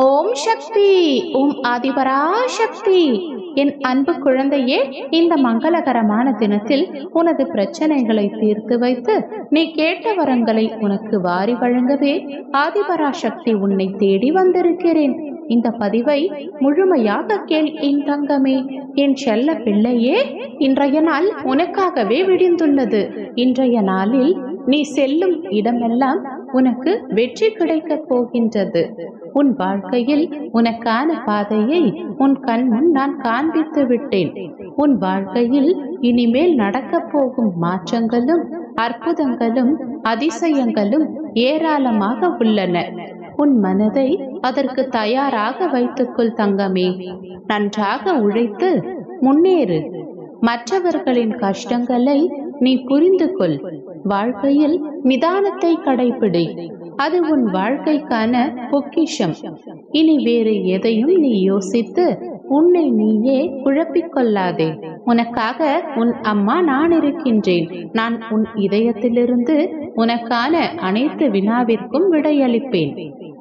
ஓம் சக்தி ஓம் ஆதிபரா சக்தி என் அன்பு குழந்தையே இந்த மங்களகரமான தினத்தில் உனது பிரச்சனைகளை தீர்த்து வைத்து நீ கேட்ட வரங்களை உனக்கு வாரி வழங்கவே ஆதிபரா சக்தி உன்னை தேடி வந்திருக்கிறேன். இந்த பதிவை முழுமையாக கேள் என் தங்கமே. என் செல்ல பிள்ளையே இன்றைய நாள் உனக்காகவே விடிந்துள்ளது. இன்றைய நாளில் நீ செல்லும் இடமெல்லாம் உனக்கு வெற்றி கிடைக்கப் போகின்றது. உன் வாழ்க்கையில் உனக்கான பாதையை உன் கண் நான் காண்பித்து விட்டேன். உன் வாழ்க்கையில் இனிமேல் நடக்கப் போகும் மாற்றங்களும் அற்புதங்களும் அதிசயங்களும் ஏராளமாக உள்ளன. உன் மனதை அதற்கு தயாராக வைத்துக்கொள் தங்கமே. நன்றாக உழைத்து முன்னேறு. மற்றவர்களின் கஷ்டங்களை நீ புரிந்து கொள் வாழ்க்கையில் நிதானத்தை கடைபிடி அது உன் வாழ்க்கைக்கான பொக்கிஷம். இனி வேறு எதையும் நீ யோசித்து உன்னை நீயே குழப்பிக்கொள்ளாதே உனக்காக உன் அம்மா நான் இருக்கின்றேன். நான் உன் இதயத்திலிருந்து உனக்கான அனைத்து வினாவிற்கும் விடையளிப்பேன்.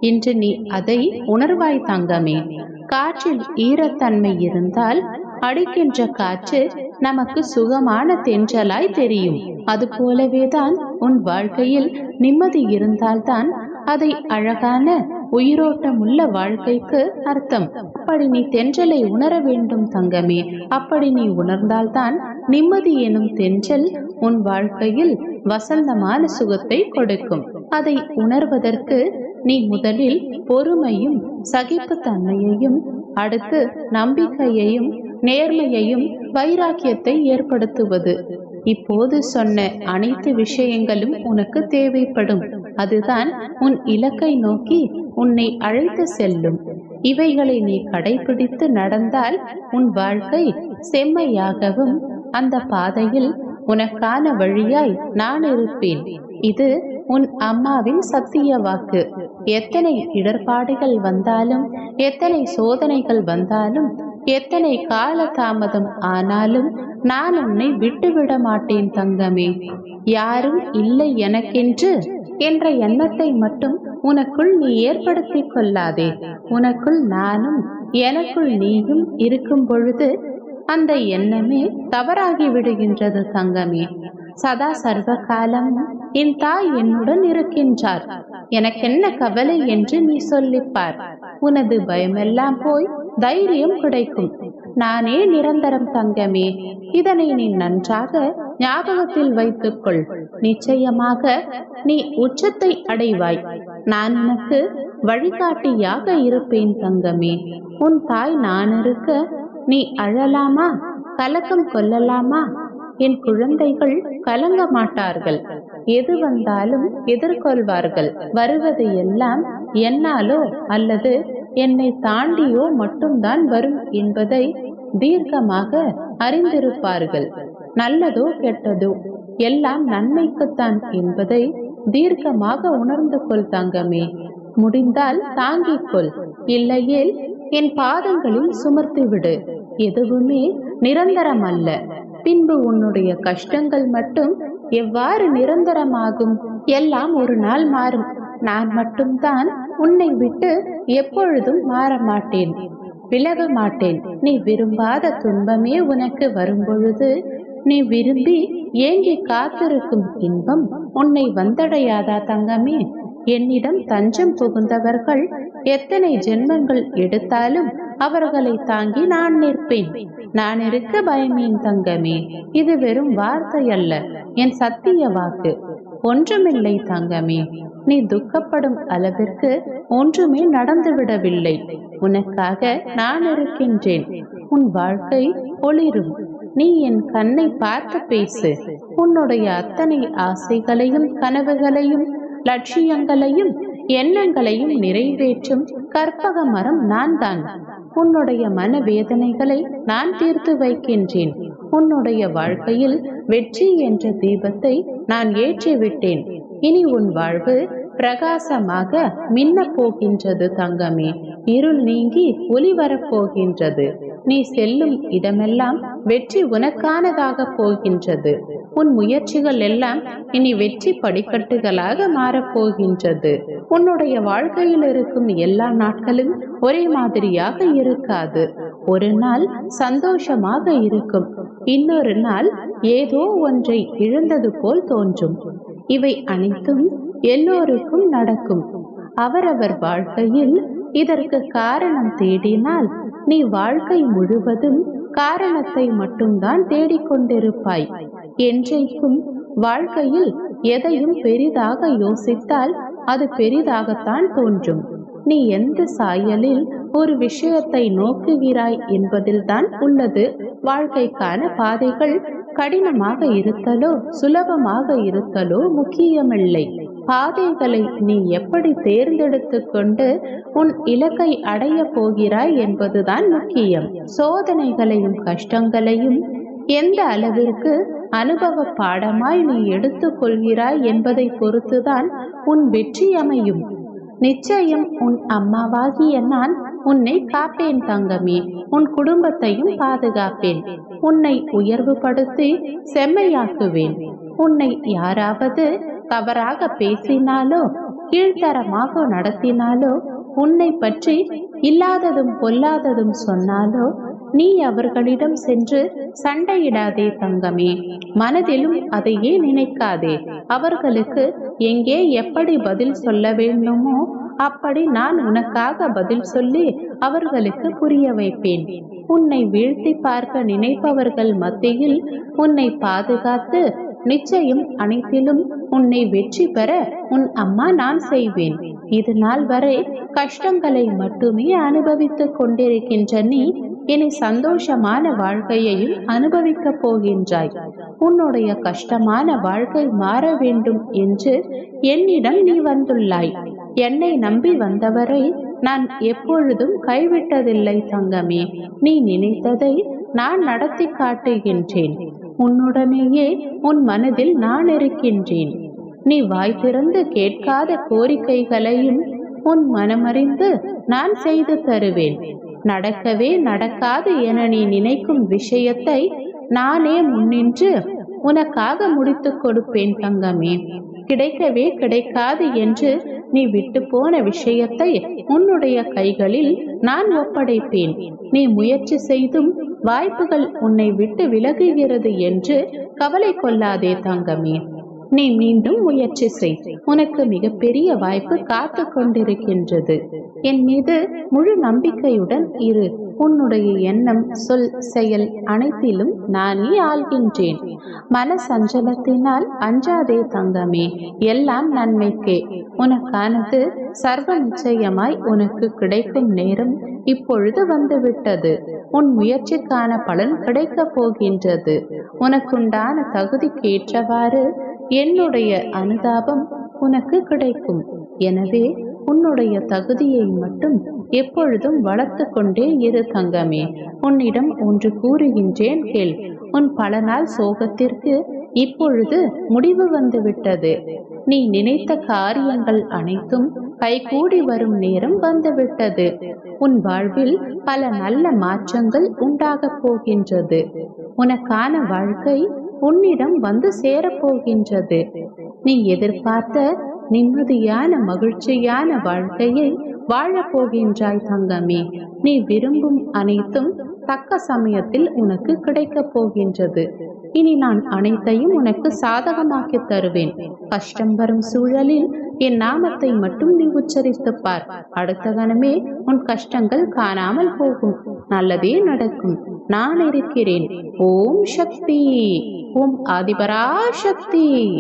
இன்று நீ அதை உணர்வாய் தங்கமே. காற்றில் ஈரத்தன்மை இருந்தால் அடிக்கின்ற காற்று நமக்கு சுகமான தென்றலாய் தெரியும். அது போலவேதான் உன் வாழ்க்கையில் நிம்மதி இருந்தால்தான் அதை அழகான உயிரோட்டமுள்ள வாழ்க்கைக்கு அர்த்தம். அப்படி நீ தென்றலை உணர வேண்டும் தங்கமே. அப்படி நீ உணர்ந்தால்தான் நிம்மதி எனும் தென்றல் உன் வாழ்க்கையில் வசந்தமான சுகத்தை கொடுக்கும். அதை உணர்வதற்கு நீ முதலில் பொறுமையும் சகிப்புத்தன்மையையும் அடுத்து நம்பிக்கையையும் நேர்மையையும் வைராக்கியத்தை ஏற்படுத்துவது. இப்போது சொன்ன அனைத்து விஷயங்களும் உனக்கு தேவைப்படும். அதுதான் உன் இலக்கை நோக்கி உன்னை அழைத்து செல்லும். இவைகளை நீ கடைபிடித்து நடந்தால் உன் வாழ்க்கை செம்மையாகவும் அந்த பாதையில் உனக்கான வழியாய் நான் இருப்பேன். இது உன் அம்மாவின் சத்திய வாக்கு. எத்தனை இடர்பாடுகள் வந்தாலும் எத்தனை சோதனைகள் வந்தாலும் எத்தனை கால தாமதம் ஆனாலும் நான் உன்னை விட்டுவிட மாட்டேன் தங்கமே. யாரும் இல்லை எனக்கென்று என்ற எண்ணத்தை மட்டும் உனக்குள் நீ ஏற்படுத்திக் கொள்ளாதே. உனக்குள் நானும் எனக்குள் நீயும் இருக்கும் பொழுது அந்த எண்ணமே தவறாகி விடுகின்றது தங்கமே. சதா சர்வ காலம் என் தாய் என்னுடன் இருக்கின்றார். எனக்கென்ன கவலை என்று நீ சொல்லிப்பார். உனது பயமெல்லாம் போய் தைரியம் கிடைக்கும். நானே நிரந்தரம் தங்கமே. இதனை நீ நன்றாக ஞாபகத்தில் வைத்துக்கொள். நிச்சயமாக நீ உச்சத்தை அடைவாய். நான் உனக்கு வழிகாட்டியாக இருப்பேன் தங்கமே. உன் தாய் நான் இருக்க நீ அழலாமா? கலக்கம் கொள்ளலாமா? என் குழந்தைகள் கலங்க மாட்டார்கள். எது வந்தாலும் எதிர்கொள்வார்கள். வருவது எல்லாம் என்னாலோ அல்லது என்னை தாண்டியோ மட்டும்தான் வரும் என்பதை தீர்க்கமாக அறிந்திருப்பார்கள். நல்லதோ கெட்டதோ எல்லாம் நன்மைக்குத்தான் என்பதை தீர்க்கமாக உணர்ந்து கொள் தங்கமே. முடிந்தால் தாங்கிக் கொள். இல்லையேல் என் பாதங்களில் சுமர்த்திவிடு எதுவுமே நிரந்தரம் அல்ல பின்பு உன்னுடைய கஷ்டங்கள் மட்டும் எவ்வாறு நிரந்தரமாகும்? எல்லாம் ஒரு நாள் மாறும். நான் மட்டும்தான் உன்னை விட்டு எப்பொழுதும் மாற மாட்டேன் விலக மாட்டேன். நீ விரும்பாத துன்பமே உனக்கு வரும்பொழுது நீ விரும்பி ஏங்கி காத்திருக்கும் இன்பம் உன்னை வந்தடையாதா தங்கமே? என்னிடம் தஞ்சம் புகுந்தவர்கள் எத்தனை ஜென்மங்கள் எடுத்தாலும் அவர்களை தாங்கி நான் நிற்பேன். நான் இருக்க பயமேன் தங்கமே. இது வெறும் வார்த்தை அல்ல என் சத்திய வாக்கு. ஒன்றுமில்லை தங்கமே. நீ துக்கப்படும் அளவிற்கு ஒன்றுமே நடந்துவிடவில்லை. உனக்காக நான் இருக்கின்றேன். உன் வாழ்க்கை ஒளிரும். நீ என் கண்ணை பார்த்து பேசு. உன்னுடைய அத்தனை ஆசைகளையும் கனவுகளையும் லட்சியங்களையும் எண்ணங்களையும் நிறைவேற்றும் கற்பக மரம் நான் தான் உன்னுடைய மனவேதனைகளை நான் தீர்த்து வைக்கின்றேன். உன்னுடைய வாழ்க்கையில் வெற்றி என்ற தீபத்தை நான் ஏற்றிவிட்டேன். இனி உன் வாழ்வு பிரகாசமாக மின்னப் போகின்றது தங்கமே. இருள் நீங்கி ஒளி வரப்போகின்றது நீ செல்லும் இடமெல்லாம் வெற்றி உனக்கானதாக போகின்றது. உன் முயற்சிகள் எல்லாம் இனி வெற்றி படிக்கட்டுகளாக மாறப்போகின்றது உன்னுடைய வாழ்க்கையில் இருக்கும் எல்லா நாட்களும் ஒரே மாதிரியாக இருக்காது. ஒரு நாள் சந்தோஷமாக இருக்கும். இன்னொரு நாள் ஏதோ ஒன்றை இழந்தது போல் தோன்றும். இவை அனைத்தும் எல்லோருக்கும் நடக்கும். அவரவர் வாழ்க்கையில் இதற்கு காரணம் தேடினால் நீ வாழ்க்கை முழுவதும் காரணத்தை மட்டும்தான் தேடிக்கொண்டிருப்பாய். என்றைக்கும் வாழ்க்கையில் எதையும் பெரிதாக யோசித்தால் அது பெரிதாகத்தான் தோன்றும். நீ எந்த சாயலில் ஒரு விஷயத்தை நோக்குகிறாய் என்பதில்தான் உள்ளது. வாழ்க்கைக்கான பாதைகள் கடினமாக இருத்தலோ சுலபமாக இருத்தலோ முக்கியமில்லை. பாதைகளை நீ எப்படி தேர்ந்தெடுத்து கொண்டு உன் இலக்கை அடைய போகிறாய் என்பதுதான் முக்கியம். சோதனைகளையும் கஷ்டங்களையும் எந்த அளவிற்கு அனுபவ பாடமாய் நீ எடுத்துக்கொள்கிறாய் என்பதை பொறுத்துதான் உன் வெற்றி அமையும். நிச்சயம் உன் அம்மாவாகிய நான் உன்னை காப்பேன் தங்கமே. உன் குடும்பத்தையும் பாதுகாப்பேன். உன்னை உயர்வுபடுத்தி செம்மையாக்குவேன். உன்னை யாராவது தவறாக பேசினாலோ கீழ்த்தரமாக நடத்தினாலோ உன்னை பற்றி இல்லாததும் பொல்லாததும் சொன்னாலோ நீ அவர்களிடம் சென்று சண்டையிடாதே தங்கமே. மனதிலும் அதையே நினைக்காதே. அவர்களுக்கு எங்கே எப்படி பதில் சொல்ல வேண்டுமோ அப்படி நான் உனக்காக பதில் சொல்லி அவர்களுக்கு புரிய வைப்பேன். உன்னை வீழ்த்தி பார்க்க நினைப்பவர்கள் மத்தியில் உன்னை பாதுகாத்து நிச்சயம் அனைத்திலும் உன்னை வெற்றி பெற உன் அம்மா நான் செய்வேன். இது நாள் வரை கஷ்டங்களை மட்டுமே அனுபவித்துக் கொண்டிருக்கின்ற நீ இனி சந்தோஷமான வாழ்க்கையையும் அனுபவிக்கப் போகின்றாய். உன்னுடைய கஷ்டமான வாழ்க்கை மாற வேண்டும் என்று என்னிடம் நீ வந்துள்ளாய். என்னை நம்பி வந்தவரை நான் எப்பொழுதும் கைவிட்டதில்லை தங்கமே. நீ நினைத்ததை நான் நடத்தி காட்டுகின்றேன். உன்னுடனேயே உன் மனதில் நான் இருக்கின்றேன். நீ வாய் திறந்து கேட்காத கோரிக்கைகளையும் உன் மனமறிந்து நான் செய்து தருவேன். நடக்கவே நடக்காது என நீ நினைக்கும் விஷயத்தை நானே முன்னின்று உனக்காக முடித்துக் கொடுப்பேன் தங்கமே. கிடைக்கவே கிடைக்காது என்று நீ விட்டு போன விஷயத்தை உன்னுடைய கைகளில் நான் ஒப்படைப்பேன். நீ முயற்சி செய்தும் வாய்ப்புகள் உன்னை விட்டு விலகுகிறது என்று கவலை கொள்ளாதே தங்கமே. நீ மீண்டும் முயற்சி செய். உனக்கு மிகப்பெரிய வாய்ப்பு காத்து கொண்டிருக்கின்றது. என் மீது முழு நம்பிக்கையுடன் இரு. உன்னுடைய எண்ணம் சொல் செயல் அனைத்திலும் நானே ஆள்கின்றேன். மன சஞ்சலத்தினால் அஞ்சாதே தங்கமே எல்லாம் நன்மைக்கே. உனக்கானது சர்வ நிச்சயமாய் உனக்கு கிடைக்கும் நேரம் இப்பொழுது வந்துவிட்டது. உன் முயற்சிக்கான பலன் கிடைக்கப் போகின்றது. உனக்குண்டான தகுதிக்கு ஏற்றவாறு என்னுடைய அனுதாபம் உனக்கு கிடைக்கும். எனவே உன்னுடைய தகுதியை மட்டும் எப்பொழுதும் வளர்த்து கொண்டே இரு தங்கமே. உன்னிடம் ஒன்று கூறுகின்றேன் கேள். உன் பல நாள் சோகத்திற்கு இப்பொழுது முடிவு வந்துவிட்டது. நீ நினைத்த காரியங்கள் அனைத்தும் கைகூடி வரும் நேரம் வந்துவிட்டது. உன் வாழ்வில் பல நல்ல மாற்றங்கள் உண்டாகப் போகின்றது. உனக்கான வாழ்க்கை உன்னிடம் வந்து சேரப்போகின்றது நீ எதிர்பார்த்த நிம்மதியான மகிழ்ச்சியான வாழ்க்கையை வாழப்போகின்றாய் தங்கமே. நீ விரும்பும் அனைத்தும் தக்க சமயத்தில் உனக்கு கிடைக்கப் போகின்றது. இனி நான் அனைத்தையும் உனக்கு சாதகமாக்கி தருவேன். கஷ்டம் வரும் சூழலில் என் நாமத்தை மட்டும் நீ உச்சரித்துப் பார். அடுத்த கணமே உன் கஷ்டங்கள் காணாமல் போகும். நல்லதே நடக்கும். நான் இருக்கிறேன். ஓம் சக்தி. ஓம் ஆதிபரா சக்தி.